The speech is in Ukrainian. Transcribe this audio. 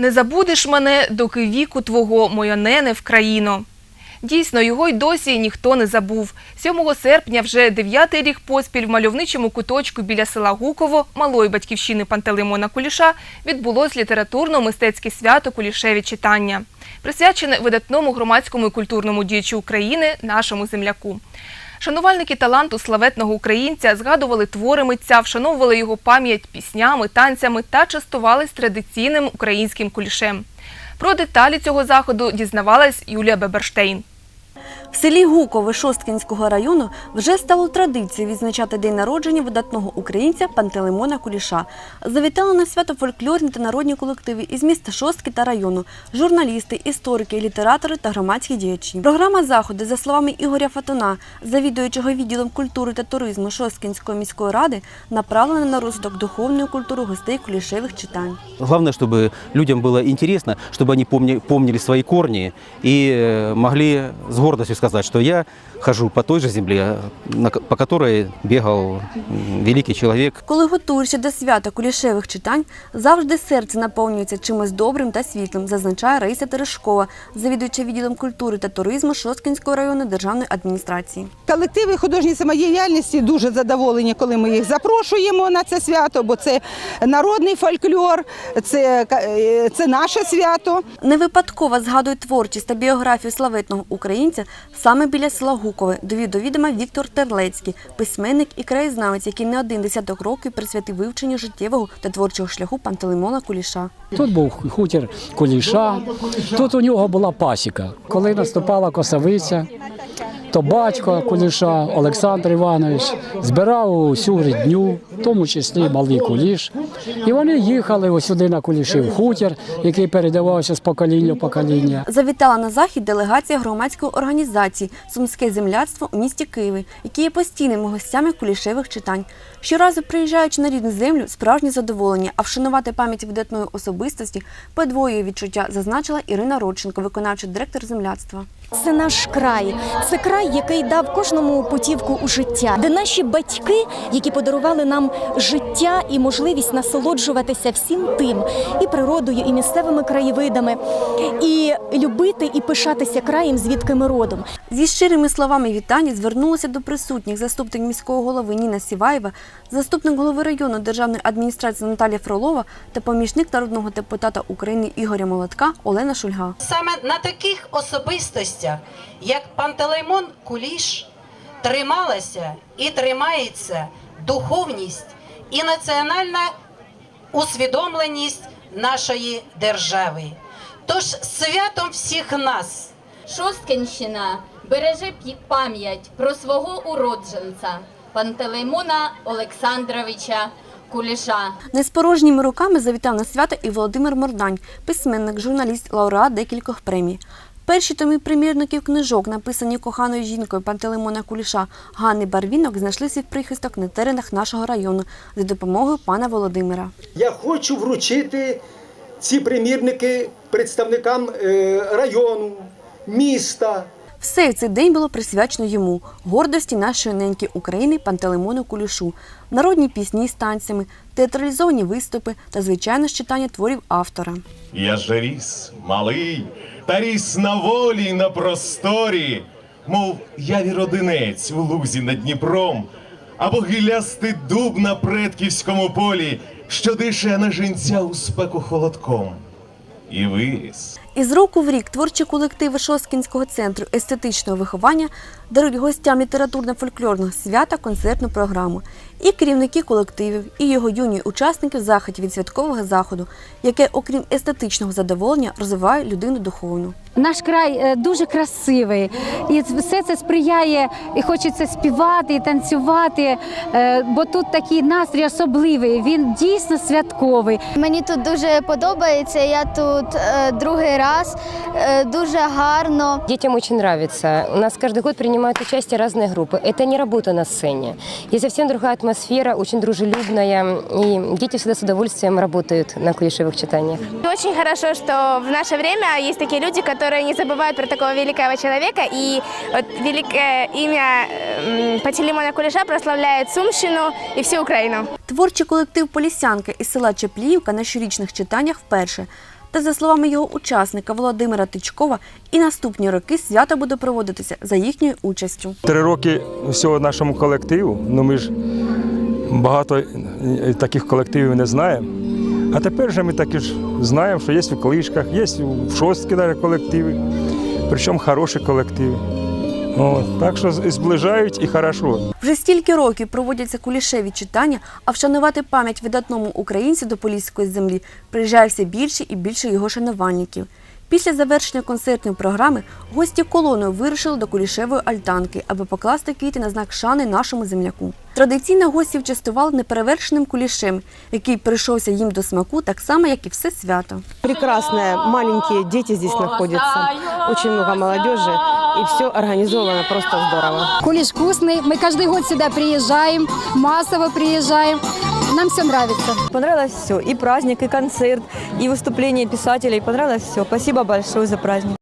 Не забудеш мене, доки віку твого, моя нене в країно. Дійсно, його й досі ніхто не забув. 7 серпня вже дев'ятий рік поспіль в мальовничому куточку біля села Гуково, малої батьківщини Пантелеймона Куліша, відбулось літературно-мистецьке свято Кулішеві читання, присвячене видатному громадському і культурному діячу України, нашому земляку. Шанувальники таланту славетного українця згадували твори митця, вшановували його пам'ять піснями, танцями та частувались традиційним українським кулішем. Про деталі цього заходу дізнавалась Юлія Беберштейн. В селі Гукове Шосткінського району вже стало традицією відзначати день народження видатного українця Пантелеймона Куліша. Завітали на свято фольклорні та народні колективи із міста Шостки та району, журналісти, історики, літератори та громадські діячі. Програма заходу, за словами Ігоря Фатуна, завідуючого відділом культури та туризму Шосткінської міської ради, направлена на розвиток духовної культури гостей кулішевих читань. Главное, чтобы людям было интересно, чтобы они помни- помнили свои корни и э, могли с гордостью сказать, что я хожу по той же земле, по которой бегал великий человек. Коли готуєшся до свята кулішевих читань, завжди серце наповнюється чимось добрим та світлим, зазначає Раїса Терешкова, завідуюча відділом культури та туризму Шосткінської районної державної адміністрації. Колективи художньої самодіяльності дуже задоволені, коли ми їх запрошуємо на це свято, бо це народний фольклор, це, е, це наше свято. Не випадково згадує творчість та біографію славетного українця саме біля села Гукове, довів до відома Віктор Терлецький, письменник і краєзнавець, який не один десяток років присвятив вивченню життєвого та творчого шляху Пантелеймона Куліша. Тут був хутір Куліша, тут у нього була пасіка. Коли наступала косовиця, то батько Куліша Олександр Іванович збирав усю рідню, в тому числі малий куліш. І вони їхали ось сюди на Кулішів хутір, який передавався з покоління в покоління. Завітала на захід делегація громадської організації Сумське земляцтво у місті Києві, які є постійними гостями кулішевих читань. Щоразу приїжджаючи на рідну землю, справжнє задоволення, а вшанувати пам'ять видатної особистості подвоює відчуття, зазначила Ірина Родченко, виконавчий директор земляцтва. Це наш край, це край, який дав кожному путівку у життя, де наші батьки, які подарували нам життя і можливість насолоджуватися всім тим, і природою, і місцевими краєвидами, і любити і пишатися краєм, звідки ми родом. Зі щирими словами вітання звернулася до присутніх заступник міського голови Ніна Сіваєва, заступник голови району державної адміністрації Наталія Фролова та помічник народного депутата України Ігоря Молотка Олена Шульга. Саме на таких особистостях, як Пантелеймон Куліш, трималася і тримається духовність і національна усвідомленість нашої держави. Тож святом всіх нас. Шосткинщина береже пам'ять про свого уродженця Пантелеймона Олександровича Куліша. Не з порожніми руками завітав на свято і Володимир Мордань, письменник, журналіст, лауреат декількох премій. Перші томи примірників книжок, написані коханою жінкою Пантелеймона Куліша Ганни Барвінок, знайшли свій прихисток на теренах нашого району за допомогою пана Володимира. Я хочу вручити ці примірники представникам е, району, міста. Все цей день було присвячено йому гордості нашої неньки України Пантелеймону Кулішу, народні пісні з танцями, театралізовані виступи та звичайно читання творів автора. Я же ріс малий, та ріс на волі й на просторі, мов я родинець у лузі над Дніпром, або гілястий дуб на предківському полі, що дише на жінця у спеку холодком. І виріс. Із року в рік творчі колективи Шосткінського центру естетичного виховання дарують гостям літературно-фольклорного свята концертну програму. І керівники колективів, і його юні учасники в заході від святкового заходу, яке, окрім естетичного задоволення, розвиває людину духовну. Наш край е, дуже красивий, і все це сприяє, і хочеться співати, і танцювати, е, бо тут такий настрій особливий. Він дійсно святковий. Мені тут дуже подобається. Я тут е, другий раз, е, дуже гарно. Детям очень нравится. У нас каждый год принимают участие разные группы. Это не работа на сцене. И совсем другая атмосфера, очень дружелюбная. И дети всегда с удовольствием работают на клишевых читаниях. Очень хорошо, что в наше время есть такие люди, которые не забывают про такого великого человека. И вот великое имя м, Пантелеймона Кулеша прославляет Сумщину и всю Украину. Творчий колектив Полісянка із села Чепліївка на щорічних читаннях вперше. Та за словами його учасника Володимира Тичкова, і наступні роки свято буде проводитися за їхньою участю. Три роки всього нашому колективу. Ну ми ж багато е, таких колективів не знаємо. А тепер вже ми таки ж знаємо, що є в клишках, є в шостки навіть колективи, причому хороші колективи. От, так що зближають і хорошо. Вже стільки років проводяться кулішеві читання, а вшанувати пам'ять видатному українцю до поліської землі приїжджає все більше і більше його шанувальників. Після завершення концертної програми гості колоною вирушили до Кулішевої альтанки, аби покласти квіти на знак шани нашому земляку. Традиційно гостів частували неперевершеним кулішем, який прийшовся їм до смаку так само, як і все свято. Прекрасные маленькие дети здесь находятся, очень много молодежи, и все организовано просто здорово. Кулиш вкусный. Мы каждый год сюда приезжаем, массово приезжаем. Нам все нравится. Понравилось все, и праздник, и концерт, и выступление писателей, понравилось все. Спасибо большое за праздник.